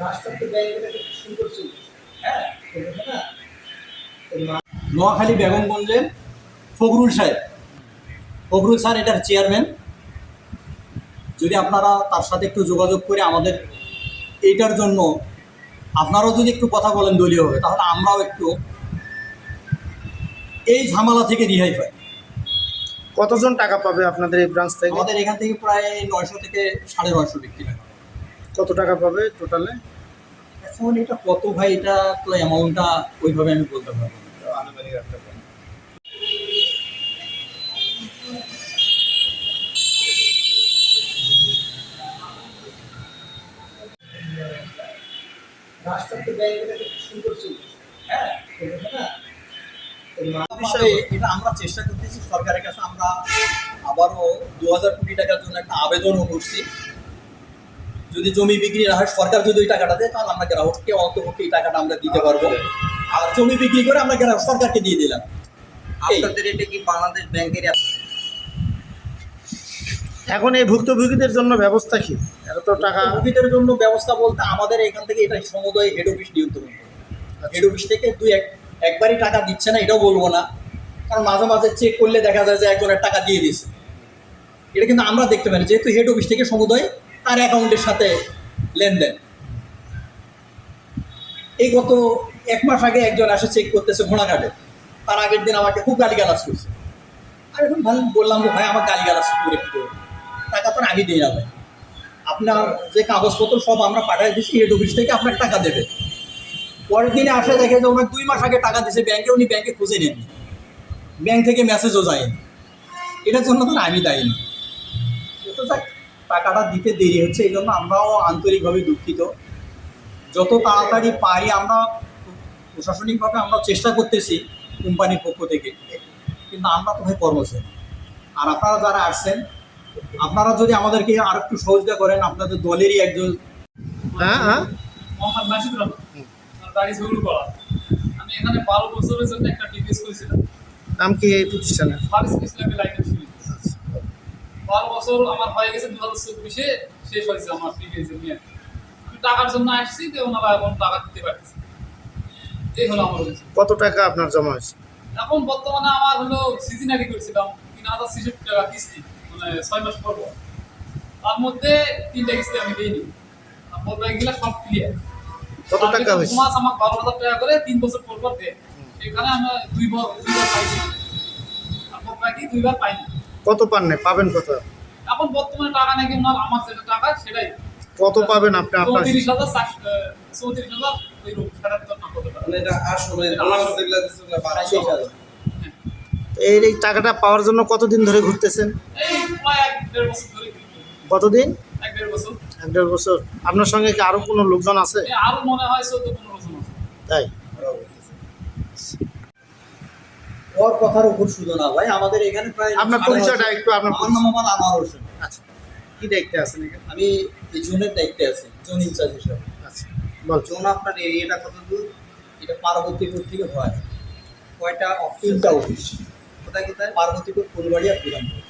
রাষ্ট্রায়ত্ত সুন্দর হ্যাঁ না নোয়াখালী বেগমগঞ্জের ফখরুল সাহেব। ফখরুল স্যার এটার চেয়ারম্যান যদি আপনারা তার সাথে একটু যোগাযোগ করে আমাদের এইটার জন্য আপনারাও যদি একটু কথা বলেন দলীয়ভাবে তাহলে আমরাও একটু এই ঝামেলা থেকে রিহাই পাই। কতজন টাকা পাবে আপনাদের এই ব্রাঞ্চ থেকে? আমাদের এখান থেকে প্রায় নয়শো থেকে সাড়ে নয়শো ব্যক্তি টাকা কত টাকা পাবে টোটালে? এখন এটা কত ভাই? এটা তো অ্যামাউন্টটা ওইভাবে আমি বলতে পারব হ্যাঁ আমরা চেষ্টা করতেছি সরকারের কাছে। আমরা আবারও দু হাজার কোটি টাকার জন্য একটা আবেদনও করছি। যদি জমি বিক্রি না হয় সরকার যদি ওই টাকাটা দেয় তাহলে আমরা গ্রাহককে অন্তপক্ষে এই টাকাটা আমরা দিতে পারব। আর জমি বিক্রি করে আমরা গ্রাহক সরকারকে দিয়ে দিলাম। আপনাদের এটা কি বাংলাদেশ ব্যাংকের এখন এই ভুক্তভোগীদের জন্য ব্যবস্থা কি? এত টাকা ভোগীদের জন্য ব্যবস্থা বলতে আমাদের এখান থেকে এটা সমুদয় হেড অফিস নিয়ন্ত্রণ হেড অফিস থেকে দুই এক একবারই টাকা দিচ্ছে না এটাও বলব না। কারণ মাঝে মাঝে চেক করলে দেখা যায় যে একজনের টাকা দিয়ে দিছে এটা কিন্তু আমরা দেখতে পারি যেহেতু হেড অফিস থেকে সমুদয় তার অ্যাকাউন্টের সাথে লেনদেন। এই গত এক মাস আগে একজন আসে চেক করতেছে ঘোড়াঘাটে। তার আগের দিন আমাকে খুব গালিগালাজ করছে। আমি এখন ভালো বললাম ভাই, আমার গালি গালিগালাজ করে কি টাকা তো আমি দিয়ে যাবে আপনার যে কাগজপত্র সব আমরা পাঠিয়ে দিচ্ছি হেড অফিস থেকে আপনার টাকা দেবে। পরের দিনে আসে দেখে যে, ওনার দুই মাস আগে টাকা দিয়েছে ব্যাংকে উনি ব্যাংকে খুঁজে নেননি। ব্যাংক থেকে মেসেজও যায়নি। এটার জন্য তো আমি দায়ী না। তো টাকাটা দিতে দেরি হচ্ছে এই জন্য আমরাও আন্তরিকভাবে দুঃখিত। যত তাড়াতাড়ি পারি আমরা প্রশাসনিকভাবে আমরা চেষ্টা করতেছি কোম্পানির পক্ষ থেকে কিন্তু আমরা তো ভাই কর্মচারী? আর আপনারা যারা আসছেন আপনারা যদি আমাদেরকে আর একটু সহযোগিতা করেন আপনাদের দলেরই একজন হ্যাঁ হ্যাঁ। মোহাম্মদ মাসুদ রহমান বাড়ি ঝুলুপাড়া আমি এখানে বারো বছরের জন্য একটা ডিপিএস করেছিলাম নাম কি এই প্রতিষ্ঠানের? ফারিস ইসলামী বারো বছর আমার হয়ে গেছে দু হাজার চব্বিশে শেষ হয়েছে আমার নিয়ে। আমি টাকার জন্য আসছি যে ওনারা এখন টাকা দিতে পারতেছে এই হলো আমার কত টাকা আপনার জমা হয়েছে? এখন বর্তমানে আমার হলো সিজনারি করেছিলাম তিন হাজার ছেষট্টি টাকা কিস্তি মানে ছয় মাস পর। তার মধ্যে তিনটা কিস্তি আমি দিইনি। আর পর গেলে সব ক্লিয়ার কত টাকা হয়েছে? মাস আমার বারো হাজার টাকা করে তিন বছর পর পর দেয়। এখানে আমি দুই বার দুইবার পাইছি আর পর বাকি দুইবার পাইনি। কত পান নাই পাবেন কত এখন বর্তমানে টাকা নাকি ওনার আমার যেটা টাকা সেটাই। কত পাবেন আপনি আপনার? চৌত্রিশ হাজার চৌত্রিশ হাজার না মানে। এই টাকাটা পাওয়ার জন্য কতদিন ধরে ঘুরতেছেন? এই প্রায় দেড় বছর কতদিন? এক দেড় বছর। আপনার সঙ্গে কি আরও কোনো লোকজন মনে হয় আছে। তাই? ওর কথার উপর শুধু না ভাই আমাদের এখানে প্রায় আপনার পরিচয়টা একটু আপনার আমার নাম মোহাম্মদ আনোয়ার হোসেন। আচ্ছা কি দেখতে আছেন এখানে? আমি এই জোনের দায়িত্বে আছি জোন ইনচার্জ হিসাবে। আচ্ছা বল। জোন আপনার এরিয়াটা কত দূর এটা পার্বতীপুর থেকে হয়। কয়টা অফিস তিনটা অফিস কোথায় কোথায়? পার্বতীপুর ফুলবাড়ি আর বিরামপুর।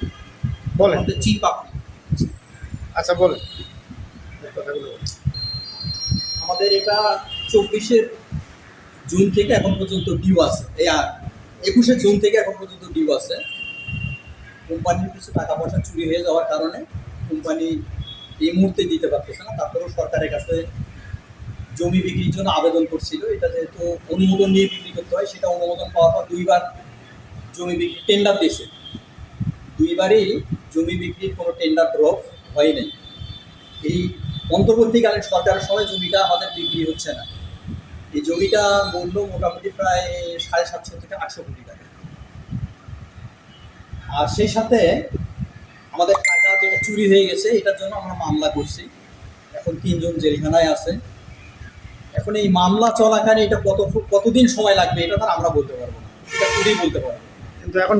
বলেন। চিপ আপনি আচ্ছা বলেন। আমাদের এটা চব্বিশের জুন থেকে এখন পর্যন্ত ডিউ আছে। এই আর একুশে জুন থেকে এখন পর্যন্ত ডিউ আছে। কোম্পানির কিছু টাকা পয়সা চুরি হয়ে যাওয়ার কারণে কোম্পানি এই মুহূর্তে দিতে পারতেছে না। তারপরেও সরকারের কাছে জমি বিক্রির জন্য আবেদন করছিল। এটা যেহেতু অনুমোদন নিয়ে বিক্রি করতে হয়, সেটা অনুমোদন পাওয়ার পর দুইবার জমি বিক্রি টেন্ডার দিয়েছে। দুইবারই জমি বিক্রির কোনো টেন্ডার ড্রপ হয় নাই এই অন্তর্বর্তীকালীন সরকারের সময় জমিটা আমাদের বিক্রি হচ্ছে না। এই জমিটা মূল্য মোটামুটি প্রায় সাড়ে সাতশো থেকে আটশো কোটি টাকা। আর সেই সাথে আমাদের টাকা যেটা চুরি হয়ে গেছে, এটার জন্য আমরা মামলা করছি। এখন তিনজন জেলখানায় আছে। এখন এই মামলা চলাকালীন এটা কত কতদিন সময় লাগবে, এটা তার আমরা বলতে পারব না। এটা চুরি বলতে পারব। কিন্তু এখন